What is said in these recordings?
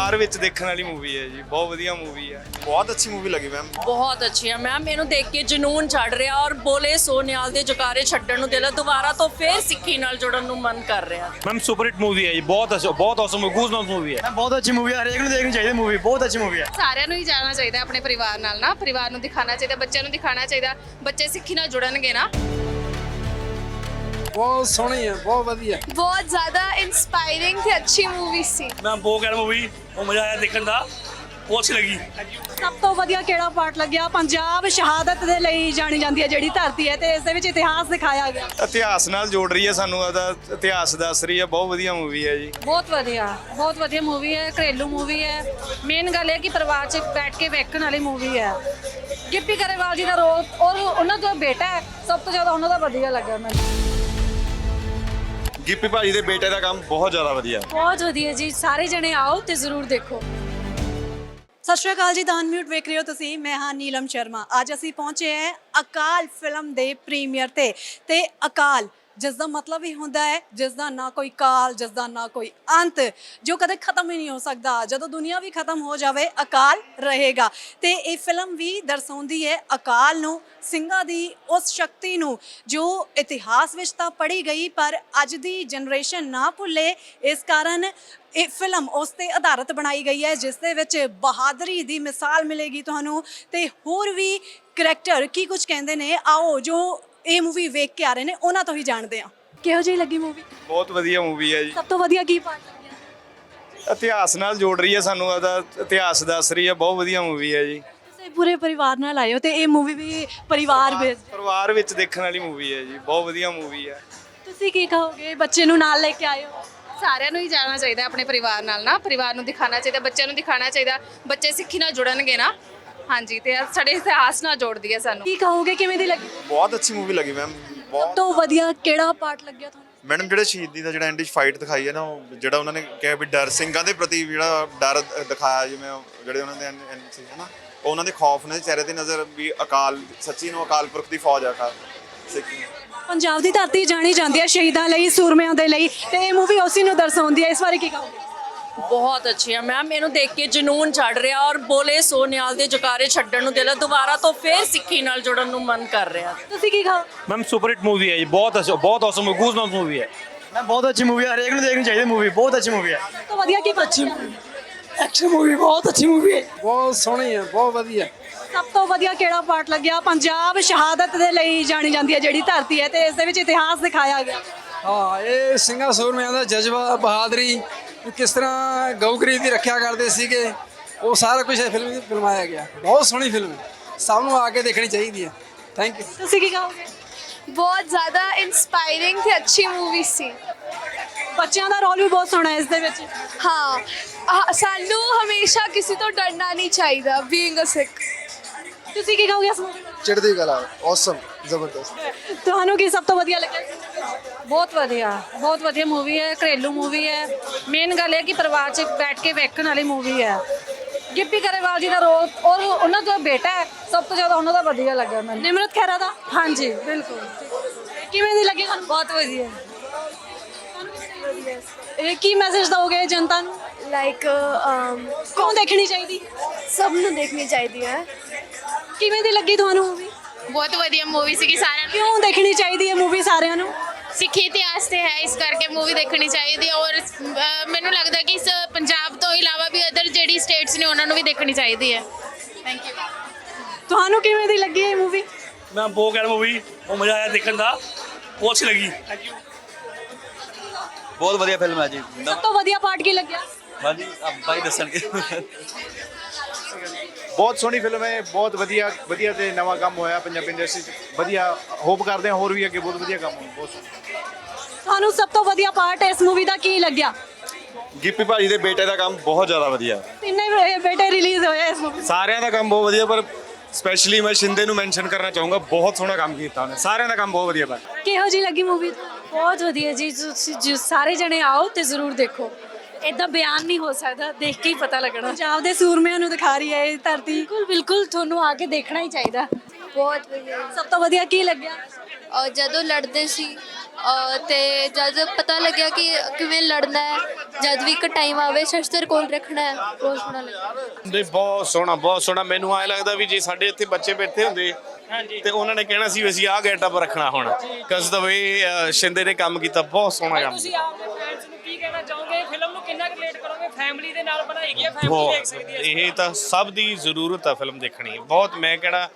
ਪਰਿਵਾਰ ਵਿੱਚ ਦੇਖਣ ਵਾਲੀ ਮੂਵੀ ਹੈ ਜੀ ਬਹੁਤ ਵਧੀਆ ਮੂਵੀ ਹੈ। ਬਹੁਤ ਅੱਛੀ ਮੂਵੀ ਲੱਗੀ ਮੈਮ ਬਹੁਤ ਅੱਛੀ ਹੈ ਮੈਮ ਮੈਨੂੰ ਦੇਖ ਕੇ ਜਨੂਨ ਚੜ ਰਿਹਾ ਔਰ ਬੋਲੇ ਸੋ ਨਿਆਲ ਦੇ ਜਕਾਰੇ ਛੱਡਣ ਨੂੰ ਦਿਲ ਦੁਬਾਰਾ ਤੋਂ ਫੇਰ ਸਿੱਖੀ ਨਾਲ ਜੁੜਨ ਨੂੰ ਮਨ ਕਰ ਰਿਹਾ। ਮੈਮ ਸੁਪਰ ਹਿੱਟ ਮੂਵੀ ਹੈ ਜੀ ਬਹੁਤ ਅੱਛਾ ਬਹੁਤ ਔਸਮ ਗੂਜ਼ਬੰਪਸ ਮੂਵੀ ਹੈ। ਬਹੁਤ ਅੱਛੀ ਮੂਵੀ ਹੈ ਹਰੇਕ ਨੂੰ ਦੇਖਣੀ ਚਾਹੀਦੀ ਮੂਵੀ ਬਹੁਤ ਅੱਛੀ ਮੂਵੀ ਹੈ। ਸਾਰਿਆਂ ਨੂੰ ਹੀ ਜਾਣਾ ਚਾਹੀਦਾ ਹੈ ਆਪਣੇ ਪਰਿਵਾਰ ਨਾਲ ਨਾ ਪਰਿਵਾਰ ਨੂੰ ਦਿਖਾਣਾ ਚਾਹੀਦਾ ਬੱਚਿਆਂ ਨੂੰ ਦਿਖਾਣਾ ਚਾਹੀਦਾ ਬੱਚੇ ਸਿੱਖੀ ਨਾਲ ਜੁੜਨਗੇ ਨਾ। ਬਹੁਤ ਸੋਹਣੀ ਹੈ ਬਹੁਤ ਵਧੀਆ। ਬਹੁਤ ਜ਼ਿਆਦਾ ਇਨਸਪਾਇਰਿੰਗ ਤੇ ਅੱਛੀ ਮੂਵੀ ਸੀ। ਮੈਂ ਬਹੁਤ ਕਹਿ ਮੂਵੀ ਉਹ ਮਜ਼ਾ ਆਇਆ ਦੇਖਣ ਦਾ। ਬਹੁਤ ਅੱਛੀ ਲੱਗੀ। ਸਭ ਤੋਂ ਵਧੀਆ ਕਿਹੜਾ ਪਾਰਟ ਲੱਗਿਆ? ਪੰਜਾਬ ਸ਼ਹਾਦਤ ਦੇ ਲਈ ਜਾਣੀ ਜਾਂਦੀ ਹੈ ਜਿਹੜੀ ਧਰਤੀ ਹੈ ਤੇ ਇਸ ਦੇ ਵਿੱਚ ਇਤਿਹਾਸ ਦਿਖਾਇਆ ਗਿਆ। ਇਤਿਹਾਸ ਨਾਲ ਜੋੜ ਰਹੀ ਹੈ ਸਾਨੂੰ ਉਹਦਾ ਇਤਿਹਾਸ ਦੱਸ ਰਹੀ ਹੈ। ਬਹੁਤ ਵਧੀਆ ਮੂਵੀ ਹੈ ਜੀ। ਬਹੁਤ ਵਧੀਆ ਬਹੁਤ ਵਧੀਆ ਮੂਵੀ ਹੈ ਘਰੇਲੂ ਮੂਵੀ ਹੈ। ਮੇਨ ਗੱਲ ਇਹ ਕਿ ਪਰਿਵਾਰ 'ਚ ਬੈਠ ਕੇ ਵੇਖਣ ਵਾਲੀ ਮੂਵੀ ਹੈ। ਗਿੱਪੀ ਗਰੇਵਾਲ ਜੀ ਦਾ ਰੋਲ ਔਰ ਉਹਨਾਂ ਦਾ ਬੇਟਾ ਹੈ ਸਭ ਤੋਂ ਜ਼ਿਆਦਾ ਉਹਨਾਂ ਦਾ ਵਧੀਆ ਲੱਗਾ ਮੈਨੂੰ। ਗਿੱਪੀ ਭਾਜੀ ਦੇ ਬੇਟੇ ਦਾ ਕੰਮ ਬਹੁਤ ਜ਼ਿਆਦਾ ਵਧੀਆ ਬਹੁਤ ਵਧੀਆ ਜੀ ਸਾਰੇ ਜਣੇ ਆਓ ਤੇ ਜ਼ਰੂਰ ਦੇਖੋ। ਸਤਿ ਸ਼੍ਰੀ ਅਕਾਲ ਜੀ ਦਾਨ ਮਿਊਟ ਵੇਖ ਰਹੇ ਹੋ ਤੁਸੀਂ ਮੈਂ ਹਾਂ ਨੀਲਮ ਸ਼ਰਮਾ। ਅੱਜ ਅਸੀਂ ਪਹੁੰਚੇ ਹਾਂ ਅਕਾਲ ਫਿਲਮ ਦੇ ਪ੍ਰੀਮੀਅਰ ਤੇ। ਤੇ ਅਕਾਲ ਜਿਸ ਦਾ ਮਤਲਬ ਹੀ ਹੁੰਦਾ ਹੈ ਜਿਸ ਦਾ ਨਾ ਕੋਈ ਕਾਲ ਜਿਸ ਦਾ ਨਾ ਕੋਈ ਅੰਤ, ਜੋ ਕਦੇ ਖਤਮ ਹੀ ਨਹੀਂ ਹੋ ਸਕਦਾ। ਜਦੋਂ ਦੁਨੀਆ ਵੀ ਖਤਮ ਹੋ ਜਾਵੇ, ਅਕਾਲ ਰਹੇਗਾ। ਤੇ ਇਹ ਫਿਲਮ ਵੀ ਦਰਸਾਉਂਦੀ ਹੈ ਅਕਾਲ ਨੂੰ, ਸਿੰਘਾਂ ਦੀ ਉਸ ਸ਼ਕਤੀ ਨੂੰ, ਜੋ ਇਤਿਹਾਸ ਵਿੱਚ ਤਾਂ ਪੜ੍ਹੀ ਗਈ, ਪਰ ਅੱਜ ਦੀ ਜਨਰੇਸ਼ਨ ਨਾ ਭੁੱਲੇ। ਇਸ ਕਾਰਨ ਇਹ ਫਿਲਮ ਉਸ ਤੇ ਆਧਾਰਿਤ ਬਣਾਈ ਗਈ ਹੈ, ਜਿਸ ਦੇ ਵਿੱਚ ਬਹਾਦਰੀ ਦੀ ਮਿਸਾਲ ਮਿਲੇਗੀ ਤੁਹਾਨੂੰ। ਤੇ ਹੋਰ ਵੀ ਕਰੈਕਟਰ ਕੀ ਕੁਝ ਕਹਿੰਦੇ ਨੇ, ਆਓ ਜੋ ਇਹ ਮੂਵੀ ਵੇਖ ਕੇ ਆ ਰਹੇ ਨੇ ਉਹਨਾਂ ਤੋਂ ਹੀ ਜਾਣਦੇ ਹਾਂ। ਕਿਹੋ ਜਿਹੀ ਲੱਗੀ ਮੂਵੀ ਬਹੁਤ ਵਧੀਆ ਮੂਵੀ ਹੈ ਜੀ। ਸਭ ਤੋਂ ਵਧੀਆ ਕੀ ਪਾਰਟ ਲੱਗਿਆ ਇਤਿਹਾਸ ਨਾਲ ਜੋੜ ਰਹੀ ਹੈ ਸਾਨੂੰ ਉਹਦਾ ਇਤਿਹਾਸ ਦੱਸ ਰਹੀ ਹੈ ਬਹੁਤ ਵਧੀਆ ਮੂਵੀ ਹੈ ਜੀ। ਤੁਸੀਂ ਪੂਰੇ ਪਰਿਵਾਰ ਨਾਲ ਆਏ ਹੋ ਤੇ ਇਹ ਮੂਵੀ ਵੀ ਪਰਿਵਾਰ ਬੇਸਡ ਪਰਿਵਾਰ ਵਿੱਚ ਦੇਖਣ ਵਾਲੀ ਮੂਵੀ ਹੈ ਜੀ ਬਹੁਤ ਵਧੀਆ ਮੂਵੀ ਹੈ। ਤੁਸੀਂ ਕੀ ਕਹੋਗੇ? ਬੱਚੇ ਨੂੰ ਨਾਲ ਲੈ ਕੇ ਆਏ ਹੋ? ਸਾਰਿਆਂ ਨੂੰ ਹੀ ਜਾਣਾ ਚਾਹੀਦਾ ਆਪਣੇ ਪਰਿਵਾਰ ਨਾਲ ਨਾ ਪਰਿਵਾਰ ਨੂੰ ਦਿਖਾਣਾ ਚਾਹੀਦਾ ਬੱਚਿਆਂ ਨੂੰ ਦਿਖਾਣਾ ਚਾਹੀਦਾ। ਬੱਚੇ ਸਿੱਖੀ ਨਾਲ ਜੁੜਨਗੇ ਨਾ ਹਾਂਜੀ ਤੇ ਇਹ ਸਾਡੇ ਇਤਿਹਾਸ ਨਾਲ ਜੋੜਦੀ ਹੈ ਸਾਨੂੰ। ਕੀ ਕਹੋਗੇ ਕਿਵੇਂ ਦੀ ਲੱਗੀ? ਬਹੁਤ ਅੱਛੀ ਮੂਵੀ ਲੱਗੀ ਮੈਮ ਸਭ ਬਹੁਤ ਤੋਂ ਵਧੀਆ ਕਿਹੜਾ ਪਾਰਟ ਲੱਗਿਆ ਤੁਹਾਨੂੰ? ਮੈਡਮ ਜਿਹੜੇ ਸ਼ਹੀਦੀ ਦਾ ਜਿਹੜਾ ਐਂਡ 'ਚ ਫਾਈਟ ਦਿਖਾਈ ਹੈ ਨਾ ਉਹ ਜਿਹੜਾ ਉਹਨਾਂ ਨੇ ਕਿਹਾ ਵੀ ਡਰ ਸਿੰਘਾਂ ਦੇ ਪ੍ਰਤੀ ਜਿਹੜਾ ਡਰ ਦਿਖਾਇਆ ਜਿਵੇਂ ਉਹ ਜਿਹੜੇ ਉਹਨਾਂ ਦੇ ਐਨ- ਐਨ ਸੀ ਨਾ? ਉਹ ਉਹਨਾਂ ਦੇ ਖੌਫ ਨੇ ਚਿਹਰੇ ਤੇ ਨਜ਼ਰ ਵੀ ਅਕਾਲ ਸੱਚੀ ਨੂੰ ਅਕਾਲ ਪੁਰਖ ਦੀ ਫੌਜ ਆ ਅਕਾਲ ਸਿੱਖੀ ਪੰਜਾਬ ਦੀ ਧਰਤੀ ਜਾਣੀ ਜਾਂਦੀ ਹੈ ਸ਼ਹੀਦਾਂ ਲਈ ਸੂਰਮਿਆਂ ਦੇ ਲਈ ਤੇ ਇਹ ਮੂਵੀ ਉਸੇ ਨੂੰ ਦਰਸਾਉਂਦੀ ਹੈ। ਇਸ ਬਾਰੇ ਕੀ ਕਹੋਗੇ? ਬਹੁਤ ਅੱਛੀ ਹੈ ਮੈਮ ਮੈਨੂੰ ਦੇਖ ਕੇ ਜਨੂਨ ਚੜ ਰਿਹਾ ਔਰ ਬੋਲੇ ਸੋ ਨਿਆਲ ਦੇ ਜਕਾਰੇ ਛੱਡਣ ਨੂੰ ਦਿਲ ਦੁਬਾਰਾ ਤੋਂ ਫੇਰ ਸਿੱਖੀ ਨਾਲ ਜੁੜਨ ਨੂੰ ਮਨ ਕਰ ਰਿਹਾ। ਤੁਸੀਂ ਕੀ ਕਹੋ ਮੈਮ ਸੁਪਰ ਹਿੱਟ ਮੂਵੀ ਹੈ ਜੀ। ਬਹੁਤ ਅੱਛਾ ਬਹੁਤ ਔਸਮ ਗੂਜ਼ਬੰਪਸ ਮੂਵੀ ਹੈ। ਮੈਂ ਬਹੁਤ ਅੱਛੀ ਮੂਵੀ ਹੈ। ਹਰੇਕ ਨੂੰ ਦੇਖਣੀ ਚਾਹੀਦੀ ਮੂਵੀ ਬਹੁਤ ਅੱਛੀ ਮੂਵੀ ਹੈ। ਸਭ ਤੋਂ ਵਧੀਆ ਕੀ ਅੱਛੀ ਐਕਸ਼ਨ ਮੂਵੀ ਬਹੁਤ ਅੱਛੀ ਮੂਵੀ ਹੈ। ਬਹੁਤ ਸੋਹਣੀ ਹੈ ਬਹੁਤ ਵਧੀਆ। ਸਭ ਤੋਂ ਵਧੀਆ ਕਿਹੜਾ ਪਾਰਟ ਲੱਗਿਆ? ਪੰਜਾਬ ਸ਼ਹਾਦਤ ਦੇ ਲਈ ਜਾਣੀ ਜਾਂਦੀ ਹੈ ਜਿਹੜੀ ਧਰਤੀ ਹੈ ਤੇ ਇਸ ਦੇ ਵਿੱਚ ਇਤਿਹਾਸ ਦਿਖਾਇਆ ਗਿਆ। ਹਾਂ ਇਹ ਸਿੰਘਾਂ ਸੂਰਮਿਆਂ ਦਾ ਜਜ਼ਬਾ ਬਹਾਦਰੀ ਵੀ ਕਿਸ ਤਰ੍ਹਾਂ ਗਊਗਰੀ ਦੀ ਰੱਖਿਆ ਕਰਦੇ ਸੀਗੇ ਉਹ ਸਾਰਾ ਕੁਝ ਇਹ ਫਿਲਮ ਵਿੱਚ ਫਿਲਮਾਇਆ ਗਿਆ। ਬਹੁਤ ਸੋਹਣੀ ਫਿਲਮ ਹੈ। ਸਭ ਨੂੰ ਆ ਕੇ ਦੇਖਣੀ ਚਾਹੀਦੀ ਹੈ। ਥੈਂਕ ਯੂ ਤੁਸੀਂ ਕੀ ਕਹੋਗੇ? ਬਹੁਤ ਜ਼ਿਆਦਾ ਇਨਸਪਾਇਰਿੰਗ ਤੇ ਅੱਛੀ ਮੂਵੀ ਸੀ। ਬੱਚਿਆਂ ਦਾ ਰੋਲ ਵੀ ਬਹੁਤ ਸੋਹਣਾ ਹੈ ਇਸ ਦੇ ਵਿੱਚ। ਹਾਂ ਆਹ, ਸਾਨੂੰ ਹਮੇਸ਼ਾ ਕਿਸੇ ਤੋਂ ਡਰਨਾ ਨਹੀਂ ਚਾਹੀਦਾ ਬੀਇੰਗ ਅ ਸਿੱਖ ਤੁਸੀਂ ਕੀ ਕਹੋਗੇ ਇਸ ਮੂਵੀ ਬਾਰੇ ਚੜ੍ਹਦੀ ਕਲਾ ਔਸਮ ਜ਼ਬਰਦਸਤ। ਤੁਹਾਨੂੰ ਕੀ ਸਭ ਤੋਂ ਵਧੀਆ ਲੱਗਿਆ? ਬਹੁਤ ਵਧੀਆ ਬਹੁਤ ਵਧੀਆ ਮੂਵੀ ਹੈ ਘਰੇਲੂ ਮੂਵੀ ਹੈ। ਮੇਨ ਗੱਲ ਇਹ ਕਿ ਪਰਿਵਾਰ 'ਚ ਬੈਠ ਕੇ ਵੇਖਣ ਵਾਲੀ ਮੂਵੀ ਹੈ। ਗਿੱਪੀ ਗਰੇਵਾਲ ਜੀ ਦਾ ਰੋਲ ਔਰ ਉਹਨਾਂ ਦਾ ਬੇਟਾ ਹੈ ਸਭ ਤੋਂ ਜ਼ਿਆਦਾ ਉਹਨਾਂ ਦਾ ਵਧੀਆ ਲੱਗਾ ਮੈਨੂੰ। ਨਿਮਰਤ ਖਹਿਰਾ ਦਾ? ਹਾਂਜੀ ਬਿਲਕੁਲ। ਕਿਵੇਂ ਦੀ ਲੱਗੀ ਤੁਹਾਨੂੰ? ਬਹੁਤ ਵਧੀਆ। ਇਹ ਕੀ ਮੈਸੇਜ ਦਓਗੇ ਜਨਤਾ ਨੂੰ? ਲਾਈਕ ਕੌਣ ਦੇਖਣੀ ਚਾਹੀਦੀ? ਸਭ ਨੂੰ ਦੇਖਣੀ ਚਾਹੀਦੀ ਹੈ। ਕਿਵੇਂ ਦੀ ਲੱਗੀ ਤੁਹਾਨੂੰ ਮੂਵੀ ਬਹੁਤ ਵਧੀਆ ਮੂਵੀ ਸੀਗੀ ਸਾਰਿਆਂ ਨੂੰ। ਕਿਉਂ ਦੇਖਣੀ ਚਾਹੀਦੀ ਹੈ ਮੂਵੀ ਸਾਰਿਆਂ ਨੂੰ? ਸਿੱਖੀ ਇਤਿਹਾਸ ਤੇ ਹੈ ਇਸ ਕਰਕੇ ਮੂਵੀ ਦੇਖਣੀ ਚਾਹੀਦੀ ਹੈ ਔਰ ਮੈਨੂੰ ਲੱਗਦਾ ਕਿ ਇਸ ਪੰਜਾਬ ਤੋਂ ਇਲਾਵਾ ਵੀ ਅਦਰ ਜਿਹੜੀ ਸਟੇਟਸ ਨੇ ਉਹਨਾਂ ਨੂੰ ਵੀ ਦੇਖਣੀ ਚਾਹੀਦੀ ਹੈ। ਥੈਂਕ ਯੂ ਤੁਹਾਨੂੰ ਕਿਵੇਂ ਦੀ ਲੱਗੀ ਇਹ ਮੂਵੀ ਮੈਂ ਬਹੁਤ ਕਹਿ ਮੂਵੀ ਉਹ ਮਜ਼ਾ ਆਇਆ ਦੇਖਣ ਦਾ ਬਹੁਤ ਅੱਛੀ ਲੱਗੀ। ਬਹੁਤ ਵਧੀਆ ਫਿਲਮ ਹੈ ਜੀ। ਸਭ ਤੋਂ ਵਧੀਆ ਪਾਰਟ ਕੀ ਲੱਗਿਆ? ਹਾਂਜੀ ਬਾਈ ਦੱਸਣਗੇ। ਬਹੁਤ ਸੋਹਣੀ ਫਿਲਮ ਹੈ ਬਹੁਤ ਵਧੀਆ ਵਧੀਆ ਤੇ ਨਵਾਂ ਕੰਮ ਹੋਇਆ ਪੰਜਾਬੀ ਇੰਡਸਟਰੀ 'ਚ। ਵਧੀਆ ਹੋਪ ਕਰਦੇ ਹਾਂ ਹੋਰ ਵੀ ਅੱਗੇ ਬਹੁਤ ਵਧੀਆ ਕੰਮ ਹੋਵੇ ਬਹੁਤ ਤੁਹਾਨੂੰ ਸਭ ਤੋਂ ਵਧੀਆ ਪਾਰਟ ਇਸ ਮੂਵੀ ਦਾ ਕੀ ਲੱਗਿਆ? ਗਿੱਪੀ ਭਾਜੀ ਦੇ ਬੇਟੇ ਦਾ ਕੰਮ ਬਹੁਤ ਜ਼ਿਆਦਾ ਵਧੀਆ। ਤਿੰਨੇ ਬੇ- ਬੇਟੇ ਰਿਲੀਜ਼ ਹੋਏ ਇਸ ਮੂਵੀ ਸਾਰਿਆਂ ਦਾ ਕੰਮ ਬਹੁਤ ਵਧੀਆ ਪਰ ਸਪੈਸ਼ਲੀ ਮੈਂ ਸ਼ਿੰਦੇ ਨੂੰ ਮੈਂਸ਼ਨ ਕਰਨਾ ਚਾਹੂੰਗਾ ਬਹੁਤ ਸੋਹਣਾ ਕੰਮ ਕੀਤਾ ਉਹਨੇ। ਸਾਰਿਆਂ ਦਾ ਕੰਮ ਬਹੁਤ ਵਧੀਆ ਪਰ ਕਿਹੋ ਜਿਹੀ ਲੱਗੀ ਮੂਵੀ ਬਹੁਤ ਵਧੀਆ ਜੀ ਤੁਸੀਂ ਜੀ ਸਾਰੇ ਜਣੇ ਆਓ ਤੇ ਜ਼ਰੂਰ ਦੇਖੋ। ਇਦਾਂ ਬਿਆਨ ਨਹੀਂ ਹੋ ਸਕਦਾ ਦੇਖ ਕੇ ਹੀ ਪਤਾ ਲੱਗਣਾ। ਪੰਜਾਬ ਦੇ ਸੂਰਮਿਆਂ ਨੂੰ ਦਿਖਾ ਰਹੀ ਹੈ ਇਹ ਧਰਤੀ। ਬਿਲਕੁਲ ਬਿਲਕੁਲ ਤੁਹਾਨੂੰ ਆ ਕੇ ਦੇਖਣਾ ਹੀ ਚਾਹੀਦਾ। ਬਹੁਤ ਵਧੀਆ। ਸਭ ਤੋਂ ਵਧੀਆ ਕੀ ਲੱਗਿਆ? ਔਰ ਜਦੋਂ ਲੜਦੇ ਸੀ ਅਹ ਤੇ ਜਦ ਪਤਾ ਲੱਗਿਆ ਕਿ ਕਿਵੇਂ ਲੜਨਾ ਹੈ ਜਦ ਵੀ ਇੱਕ ਟਾਈਮ ਆਵੇ ਸ਼ਸਤਰ ਕੋਲ ਰੱਖਣਾ ਹੈ ਬਹੁਤ ਸੋਹਣਾ ਲੱਗਿਆ ਦੇ ਬਹੁਤ ਸੋਹਣਾ ਬਹੁਤ ਸੋਹਣਾ। ਮੈਨੂੰ ਐ ਲੱਗਦਾ ਵੀ ਜੇ ਸਾਡੇ ਇੱਥੇ ਬੱਚੇ ਬੈਠੇ ਹੁੰਦੇ ਤੇ ਉਹਨਾਂ ਨੇ ਕਹਿਣਾ ਸੀ ਵੀ ਅਸੀਂ ਆਹ ਗੈਟਅਪ ਰੱਖਣਾ ਹੁਣ। ਕਸ ਦਾ ਵੇ ਸ਼ਿੰਦੇ ਨੇ ਕੰਮ ਕੀਤਾ ਬਹੁਤ ਸੋਹਣਾ ਕੰਮ ਤੁਸੀਂ ਆਪਣੇ ਫੈਨਸ ਨੂੰ ਕੀ ਕਹਿਣਾ ਚਾਹੋਗੇ? ਫਿਲਮ ਨੂੰ ਕਿੰਨਾ ਰਿਲੇਟ ਕਰੋਗੇ? ਫੈਮਿਲੀ ਦੇ ਨਾਲ ਬਣਾਈ ਗਈ ਹੈ ਫੈਮਿਲੀ ਬਹੁਤ। ਦੇਖ ਸਕਦੀ ਹੈ ਇਹ ਤਾਂ ਸਭ ਦੀ ਜ਼ਰੂਰਤ ਆ ਫਿਲਮ ਦੇਖਣੀ। ਬਹੁਤ ਮੈਂ ਕਿਹੜਾ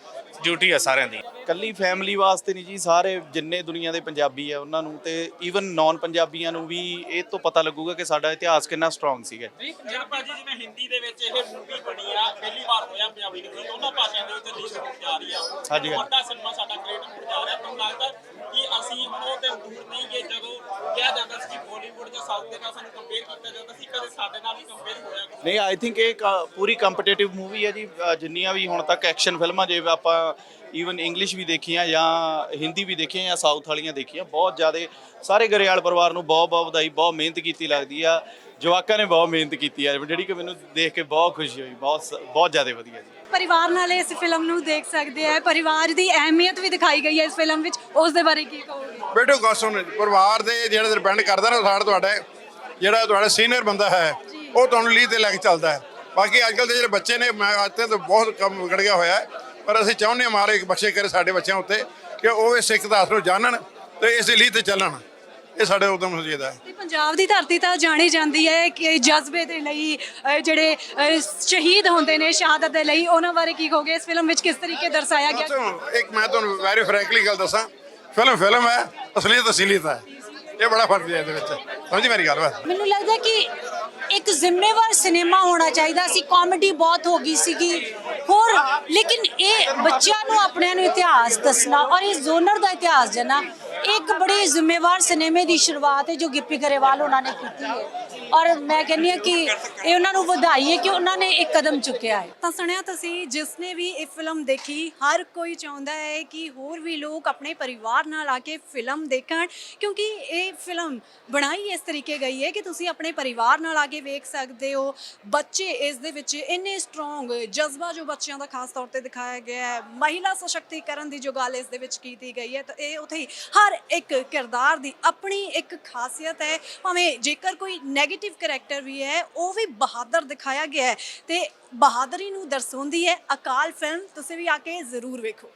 ਡਿਊਟੀ ਆ ਸਾਰਿਆਂ ਦੀ। ਕੱਲੀ ਫੈਮਿਲੀ ਵਾਸਤੇ ਨਹੀਂ ਜੀ ਸਾਰੇ ਜਿੰਨੇ ਦੁਨੀਆ ਦੇ ਪੰਜਾਬੀ ਆ ਉਹਨਾਂ ਨੂੰ ਤੇ ਈਵਨ ਨਾਨ ਪੰਜਾਬੀਆਂ ਨੂੰ ਵੀ ਇਹ ਤੋਂ ਪਤਾ ਲੱਗੂਗਾ ਕਿ ਸਾਡਾ ਇਤਿਹਾਸ ਕਿੰਨਾ ਸਟਰੋਂਗ ਸੀਗਾ। ਜੀ ਪੰਜਾਬ ਭਾਜੀ ਜਿਵੇਂ ਹਿੰਦੀ ਦੇ ਵਿੱਚ ਇਹ ਮੂਵੀ ਬਣੀ ਆ ਪਹਿਲੀ ਵਾਰ ਹੋਇਆ ਪੰਜਾਬੀ ਦੀ ਫਿਲਮ ਦੋਨਾਂ ਭਾਸ਼ਾਵਾਂ ਦੇ ਵਿੱਚ ਰਿਲੀਜ਼ ਹੋਣ ਜਾ ਰਹੀ ਆ। ਹਾਂਜੀ। ਵੱਡਾ ਸਿਨੇਮਾ ਸਾਡਾ ਕ੍ਰੀਏਟ ਹੋਣ ਜਾ ਰਿਹਾ ਤੁਹਾਨੂੰ ਲੱਗਦਾ ਕਿ ਅਸੀਂ ਹੁਣ ਉਹ ਦਿਨ ਦੂਰ ਨਹੀਂ ਗਏ ਜਦੋਂ ਕਿਹਾ ਜਾਂਦਾ ਸੀ ਜਾਂ ਸਾਊਥ ਦੇ ਨਾਲ ਸਾਨੂੰ ਕੰਪੇਅਰ ਕੀਤਾ ਜਾਂਦਾ ਸੀ ਕਦੇ ਸਾਡੇ ਨਾਲ ਵੀ ਕੰਪੇਅਰ ਹੋਇਆ ਨਹੀਂ। ਆਈ ਥਿੰਕ ਇਹ ਕ- ਪੂਰੀ ਕੰਪੀਟੀਟਿਵ ਮੂਵੀ ਹੈ ਜੀ। ਅ, ਜਿੰਨੀਆਂ ਵੀ ਹੁਣ ਤੱਕ ਐਕਸ਼ਨ ਫਿਲਮਾਂ ਜੇ ਆਪਾਂ ਈਵਨ ਇੰਗਲਿਸ਼ ਵੀ ਦੇਖੀਆਂ ਜਾਂ ਹਿੰਦੀ ਵੀ ਦੇਖੀਆਂ ਜਾਂ ਸਾਊਥ ਵਾਲੀਆਂ ਦੇਖੀਆਂ ਬਹੁਤ ਜ਼ਿਆਦਾ ਸਾਰੇ ਗਰੇਵਾਲ ਪਰਿਵਾਰ ਨੂੰ ਬਹੁਤ ਬਹੁਤ ਵਧਾਈ ਬਹੁਤ ਮਿਹਨਤ ਕੀਤੀ ਲੱਗਦੀ ਆ। ਜਵਾਕਾਂ ਨੇ ਬਹੁਤ ਮਿਹਨਤ ਕੀਤੀ ਆ। ਜਿਹੜੀ ਕਿ ਮੈਨੂੰ ਦੇਖ ਕੇ ਬਹੁਤ ਖੁਸ਼ੀ ਹੋਈ ਬਹੁਤ ਸ- ਬਹੁਤ ਜ਼ਿਆਦਾ ਵਧੀਆ ਜੀ। ਪਰਿਵਾਰ ਨਾਲ ਇਸ ਫਿਲਮ ਨੂੰ ਦੇਖ ਸਕਦੇ ਆ। ਪਰਿਵਾਰ ਦੀ ਅਹਿਮੀਅਤ ਵੀ ਦਿਖਾਈ ਗਈ ਹੈ ਇਸ ਫਿਲਮ ਵਿੱਚ। ਉਸ ਦੇ ਬਾਰੇ ਕੀ ਕਹੋਗੇ? ਬੇਟੋ ਗੱਲ ਸੁਣ ਪਰਿਵਾਰ ਦੇ ਜਿਹੜਾ ਡਿਪੈਂਡ ਕਰਦਾ ਨਾ ਸਾਡਾ ਤੁਹਾਡਾ ਜਿਹੜਾ ਤੁਹਾਡਾ ਸੀਨੀਅਰ ਬੰਦਾ ਹੈ ਉਹ ਤੁਹਾਨੂੰ ਲੀਡ ਤੇ ਲੈ ਕੇ ਚੱਲਦਾ ਹੈ। ਬਾਕੀ ਅੱਜ ਕੱਲ੍ਹ ਦੇ ਜਿਹੜੇ ਬੱਚੇ ਨੇ ਮੈਂ ਅੱਜ ਤੇ ਬਹੁਤ ਕੰਮ ਵਿਗੜ ਗਿਆ ਹੋਇਆ ਹੈ। ਪਰ ਅਸੀਂ ਚਾਹੁੰਦੇ ਹਾਂ ਮਾਰੇ ਇੱਕ ਬਖਸ਼ੇ ਕਰੇ ਸਾਡੇ ਬੱਚਿਆਂ ਉੱਤੇ ਕਿ ਉਹ ਇਸ ਸਿੱਖ ਦਾਸ ਨੂੰ ਜਾਣਨ ਤੇ ਇਸ ਲੀਡ ਤੇ ਚੱਲਣ। ਇਹ ਸਾਡੇ ਉਦਮ ਸੁਜੇਦਾ ਹੈ। ਤੇ ਪੰਜਾਬ ਦੀ ਧਰਤੀ ਤਾਂ ਜਾਣੀ ਜਾਂਦੀ ਹੈ ਕਿ ਜਜ਼ਬੇ ਦੇ ਲਈ ਜਿਹੜੇ ਸ਼ਹੀਦ ਹੁੰਦੇ ਨੇ ਸ਼ਹਾਦਤ ਦੇ ਲਈ ਉਹਨਾਂ ਬਾਰੇ ਕੀ ਕਹੋਗੇ? ਇਸ ਫਿਲਮ ਵਿੱਚ ਕਿਸ ਤਰੀਕੇ ਦਰਸਾਇਆ ਗਿਆ? ਬਸ ਇੱਕ ਮੈਂ ਤੁਹਾਨੂੰ ਵੈਰੀ ਫਰੈਂਕਲੀ ਗੱਲ ਦੱਸਾਂ ਫਿਲਮ ਫਿਲਮ ਹੈ ਅਸਲੀਅਤ ਅਸਲੀਅਤ ਹੈ। ਇਹ ਬੜਾ ਫ਼ਰਕ ਹੈ ਇਹਦੇ ਵਿੱਚ। ਸਮਝੀ ਮੇਰੀ ਗੱਲ? ਬਸ ਮੈਨੂੰ ਲੱਗਦਾ ਕਿ ਇੱਕ ਜ਼ਿੰਮੇਵਾਰ ਸਿਨੇਮਾ ਹੋਣਾ ਚਾਹੀਦਾ ਸੀ। ਕਾਮੇਡੀ ਬਹੁਤ ਹੋ ਗਈ ਸੀਗੀ। ਹੋਰ ਲੇਕਿਨ ਇਹ ਬੱਚਿਆਂ ਨੂੰ ਆਪਣਿਆਂ ਨੂੰ ਇਤਿਹਾਸ ਦੱਸਣਾ ਔਰ ਇਸ ਜ਼ੋਨਰ ਦਾ ਇਤਿਹਾਸ ਜਨਾ ਇੱਕ ਬੜੇ ਜ਼ਿੰਮੇਵਾਰ ਸਿਨੇਮੇ ਦੀ ਸ਼ੁਰੂਆਤ ਹੈ ਜੋ ਗਿੱਪੀ ਗਰੇਵਾਲ ਉਹਨਾਂ ਨੇ ਕੀਤੀ ਹੈ। ਔਰ ਮੈਂ ਕਹਿੰਦੀ ਹਾਂ ਕਿ ਇਹ ਉਹਨਾਂ ਨੂੰ ਵਧਾਈ ਹੈ ਕਿ ਉਹਨਾਂ ਨੇ ਇੱਕ ਕਦਮ ਚੁੱਕਿਆ ਹੈ। ਤਾਂ ਸੁਣਿਆ ਤੁਸੀਂ, ਜਿਸ ਨੇ ਵੀ ਇਹ ਫਿਲਮ ਦੇਖੀ, ਹਰ ਕੋਈ ਚਾਹੁੰਦਾ ਹੈ ਕਿ ਹੋਰ ਵੀ ਲੋਕ ਆਪਣੇ ਪਰਿਵਾਰ ਨਾਲ ਆ ਕੇ ਫਿਲਮ ਦੇਖਣ, ਕਿਉਂਕਿ ਇਹ ਫਿਲਮ ਬਣਾਈ ਇਸ ਤਰੀਕੇ ਗਈ ਹੈ ਕਿ ਤੁਸੀਂ ਆਪਣੇ ਪਰਿਵਾਰ ਨਾਲ ਆ ਕੇ ਵੇਖ ਸਕਦੇ ਹੋ। ਬੱਚੇ ਇਸ ਦੇ ਵਿੱਚ ਇੰਨੇ ਸਟਰੋਂਗ ਜਜ਼ਬਾ ਜੋ ਬੱਚਿਆਂ ਦਾ ਖਾਸ ਤੌਰ ਤੇ ਦਿਖਾਇਆ ਗਿਆ ਹੈ, ਮਹਿਲਾ ਸਸ਼ਕਤੀਕਰਨ ਦੀ ਜੋ ਗੱਲ ਇਸ ਦੇ ਵਿੱਚ ਕੀਤੀ ਗਈ ਹੈ, ਤਾਂ ਇਹ ਉਥੇ ਹੀ ਹਰ ਇੱਕ ਕਿਰਦਾਰ ਦੀ ਆਪਣੀ ਇੱਕ ਖਾਸੀਅਤ ਹੈ। ਭਾਵੇਂ ਜੇਕਰ ਕੋਈ 네ਗੇਟਿਵ ਕੈਰੈਕਟਰ ਵੀ ਹੈ, ਉਹ ਵੀ ਬਹਾਦਰ ਦਿਖਾਇਆ ਗਿਆ ਹੈ ਤੇ ਬਹਾਦਰੀ ਨੂੰ ਦਰਸਾਉਂਦੀ ਹੈ ਅਕਾਲ ਫਿਲਮ ਤੁਸੀਂ ਵੀ ਆ ਕੇ ਜ਼ਰੂਰ ਵੇਖੋ।